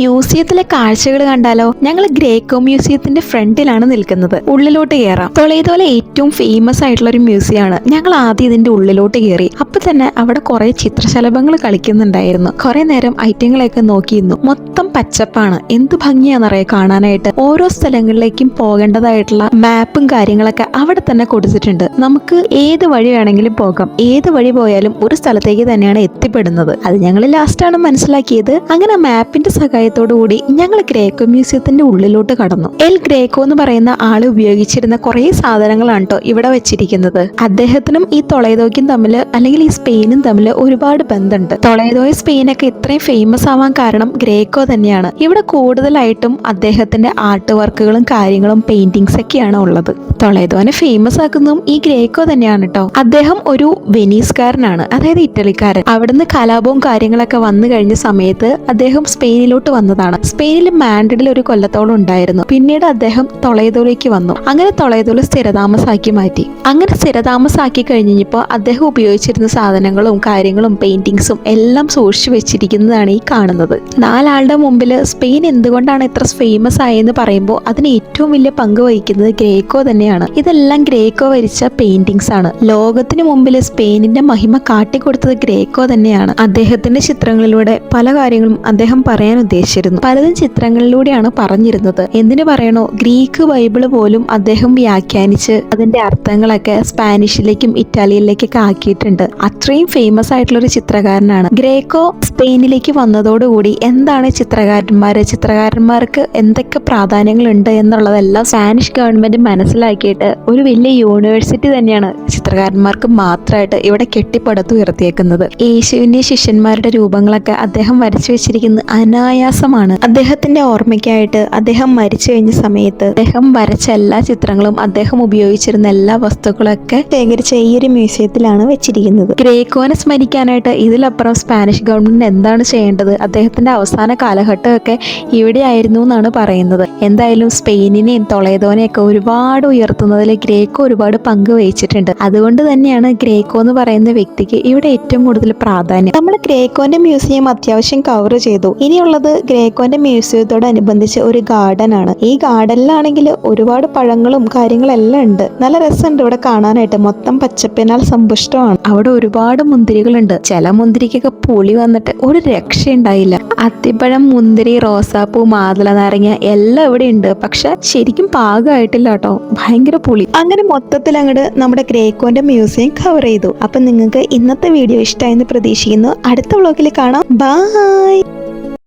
മ്യൂസിയത്തിലെ കാഴ്ചകൾ കണ്ടാലോ? ഞങ്ങൾ ഗ്രേക്കോ മ്യൂസിയത്തിന്റെ ഫ്രണ്ടിലാണ് നിൽക്കുന്നത്. ഉള്ളിലോട്ട് കയറാം തൊളയതോലെ ഏറ്റവും ഫേമസ് ആയിട്ടുള്ള ഒരു മ്യൂസിയം ആണ് ഞങ്ങൾ ആദ്യം ഇതിന്റെ ഉള്ളിലോട്ട് കയറി അപ്പൊ തന്നെ അവിടെ കുറെ ചിത്രശലഭങ്ങൾ കളിക്കുന്നുണ്ടായിരുന്നു. കുറെ നേരം ഐറ്റങ്ങളെയൊക്കെ നോക്കിയിരുന്നു. മൊത്തം പച്ചപ്പാണ്. എന്ത് ഭംഗിയാണെന്നറിയാം കാണാനായിട്ട്? ഓരോ സ്ഥലങ്ങളിലേക്കും പോകേണ്ടതായിട്ടുള്ള മാപ്പും കാര്യങ്ങളൊക്കെ അവിടെ തന്നെ കൊടുത്തിട്ടുണ്ട്. നമുക്ക് ഏത് വഴി വേണമെങ്കിലും പോകാം. ഏത് വഴി പോയാലും ഒരു സ്ഥലത്തേക്ക് തന്നെയാണ് എത്തിപ്പെടുന്നത്. അത് ഞങ്ങൾ ലാസ്റ്റാണ് മനസ്സിലാക്കിയത്. അങ്ങനെ മാപ്പിന്റെ സഹായത്തോടു കൂടി ഞങ്ങൾ ഗ്രേക്കോ മ്യൂസിയത്തിന്റെ ഉള്ളിലോട്ട് കടന്നു. എൽ ഗ്രേക്കോ എന്ന് പറയുന്ന ആൾ ഉപയോഗിച്ചിരുന്ന കുറേ സാധനങ്ങളാണ് കേട്ടോ ഇവിടെ വെച്ചിരിക്കുന്നത്. അദ്ദേഹത്തിനും ഈ തൊളയതോക്കും തമ്മിൽ അല്ലെങ്കിൽ ഈ സ്പെയിനും തമ്മിൽ ഒരുപാട് ബന്ധമുണ്ട്. തൊളേതോയും സ്പെയിനൊക്കെ ഇത്രയും ഫേമസ് ആവാൻ കാരണം ഗ്രേക്കോ തന്നെയാണ്. ഇവിടെ കൂടുതലായിട്ടും അദ്ദേഹത്തിന്റെ ആർട്ട് വർക്കുകളും കാര്യങ്ങളും പെയിന്റിങ്സ് ഒക്കെയാണ് ഉള്ളത്. തൊളേതോനെ ഫേമസ് ആക്കുന്നതും ഈ ഗ്രേക്കോ തന്നെയാണ് കേട്ടോ അദ്ദേഹം ഒരു വെനീസ്കാരനാണ് അതായത് ഇറ്റലിക്കാരൻ. അവിടുന്ന് കലാപവും കാര്യങ്ങളൊക്കെ വന്നു കഴിഞ്ഞ സമയത്ത് അദ്ദേഹം സ്പെയിനിലോട്ട് വന്നതാണ്. സ്പെയിനിൽ മാൻഡ്രിഡിൽ ഒരു കൊല്ലത്തോളം ഉണ്ടായിരുന്നു. പിന്നീട് അദ്ദേഹം തൊളയതോലേക്ക് വന്നു. അങ്ങനെ തൊളയതോൽ സ്ഥിരതാമസാക്കി മാറ്റി. അങ്ങനെ സ്ഥിരതാമസാക്കി കഴിഞ്ഞപ്പോൾ അദ്ദേഹം ഉപയോഗിച്ചിരുന്ന സാധനങ്ങളും കാര്യങ്ങളും പെയിന്റിങ്സും എല്ലാം സൂക്ഷിച്ചു വെച്ചിരിക്കുന്നതാണ് ഈ കാണുന്നത്. നാലാളുടെ മുമ്പിൽ സ്പെയിൻ എന്തുകൊണ്ടാണ് ഇത്ര ഫേമസ് ആയെന്ന് പറയുമ്പോൾ അതിന് ഏറ്റവും വലിയ പങ്ക് വഹിക്കുന്നത് ഗ്രേക്കോ തന്നെയാണ്. ഇതെല്ലാം ഗ്രേക്കോ വരിച്ച പെയിന്റിങ്സ് ആണ്. ലോകത്തിന് മുമ്പിൽ സ്പെയിനിന്റെ മഹിമ കാട്ടിക്കൊടുത്തത് ഗ്രേക്കോ തന്നെയാണ്. അദ്ദേഹത്തിന്റെ ചിത്രങ്ങളിലൂടെ പല കാര്യങ്ങളും അദ്ദേഹം പറയാൻ ഉദ്ദേശിച്ചിരുന്നു. പലതും ചിത്രങ്ങളിലൂടെയാണ് പറഞ്ഞിരുന്നത്. എന്തിനു പറയണോ? ഗ്രീക്ക് ബൈബിൾ പോലും അദ്ദേഹം വ്യാഖ്യാനിച്ച് അതിന്റെ അർത്ഥങ്ങളൊക്കെ സ്പാനിഷിലേക്കും ഇറ്റാലിയനിലേക്കൊക്കെ ആക്കിയിട്ടുണ്ട്. അത്രയും ഫേമസ് ആയിട്ടുള്ള ഒരു ചിത്രകാരനാണ്. ഗ്രേക്കോ സ്പെയിനിലേക്ക് വന്നതോടുകൂടി എന്താണ് ചിത്രകാരന്മാർ ചിത്രകാരന്മാർക്ക് എന്തൊക്കെ പ്രാധാന്യങ്ങളുണ്ട് എന്നുള്ളതെല്ലാം സ്പാനിഷ് ഗവൺമെന്റ് മനസ്സിലാക്കിയിട്ട് ഒരു വലിയ യൂണിവേഴ്സിറ്റി തന്നെയാണ് ചിത്രകാരന്മാർക്ക് മാത്രമായിട്ട് ഇവിടെ കെട്ടിപ്പടുത്തുയർത്തിയേക്കുന്നത് യേശുവിന്റെ ശിഷ്യന്മാരുടെ രൂപങ്ങളൊക്കെ അദ്ദേഹം വരച്ചു വെച്ചിരിക്കുന്നത് അനായാസമാണ്. അദ്ദേഹത്തിന്റെ ഓർമ്മയ്ക്കായിട്ട് അദ്ദേഹം മരിച്ചു കഴിഞ്ഞ സമയത്ത് അദ്ദേഹം വരച്ച എല്ലാ ചിത്രങ്ങളും അദ്ദേഹം ഉപയോഗിച്ചിരുന്ന എല്ലാ വസ്തുക്കളൊക്കെ ശേഖരിച്ച ഈ ഒരു മ്യൂസിയത്തിലാണ് വെച്ചിരിക്കുന്നത്. ഗ്രേക്കോനെ സ്മരിക്കാനായിട്ട് ഇതിലപ്പുറം സ്പാനിഷ് ഗവൺമെന്റ് എന്താണ് ചെയ്യേണ്ടത്? അദ്ദേഹത്തിന്റെ അവസാന കാലഘട്ടമൊക്കെ ഇവിടെയായിരുന്നു എന്നാണ് പറയുന്നത്. എന്തായാലും സ്പെയിനിനെയും തൊളേതോനെയൊക്കെ ഒരുപാട് ഉയർത്തുന്നതിൽ ഗ്രേക്കോ ഒരുപാട് പങ്ക് വഹിച്ചിട്ടുണ്ട്. അതുകൊണ്ട് തന്നെയാണ് ഗ്രേക്കോ എന്ന് പറയുന്ന വ്യക്തിക്ക് ഇവിടെ ഏറ്റവും കൂടുതൽ പ്രാധാന്യം. നമ്മൾ ഗ്രേക്കോന്റെ മ്യൂസിയം അത്യാവശ്യം കവർ ചെയ്തു. ഇനിയുള്ളത് ഗ്രേക്കോന്റെ മ്യൂസിയത്തോടനുബന്ധിച്ച് ഒരു ഗാർഡൻ ആണ്. ഈ ഗാർഡനിലാണെങ്കിൽ ഒരുപാട് പഴങ്ങളും കാര്യങ്ങളെല്ലാം ഉണ്ട്. നല്ല രസമുണ്ട് ഇവിടെ കാണാനായിട്ട്. മൊത്തം പച്ചപ്പിനാൽ സമ്പുഷ്ടമാണ്. അവിടെ ഒരുപാട് മുന്തിരികളുണ്ട്. ചില മുന്തിരിക്കൊക്കെ പുളി വന്നിട്ട് ഒരു രക്ഷയുണ്ടായില്ല. അത്തിപ്പഴം മുന്തിരി റോസാപ്പൂ മാതള നാരങ്ങ എല്ലാം ഇവിടെ ഉണ്ട്. പക്ഷെ ശരിക്കും പാകമായിട്ടില്ല കേട്ടോ. ഭയങ്കര പുളി. അങ്ങനെ മൊത്തത്തിൽ അങ്ങോട്ട് നമ്മുടെ ഗ്രേക്കോന്റെ മ്യൂസിയം കവർ ചെയ്തു. അപ്പൊ നിങ്ങൾക്ക് ഇന്നത്തെ വീഡിയോ ഇഷ്ടമായെന്ന് പ്രതീക്ഷിക്കുന്നു. അടുത്ത വ്ളോഗിൽ കാണാം. ബൈ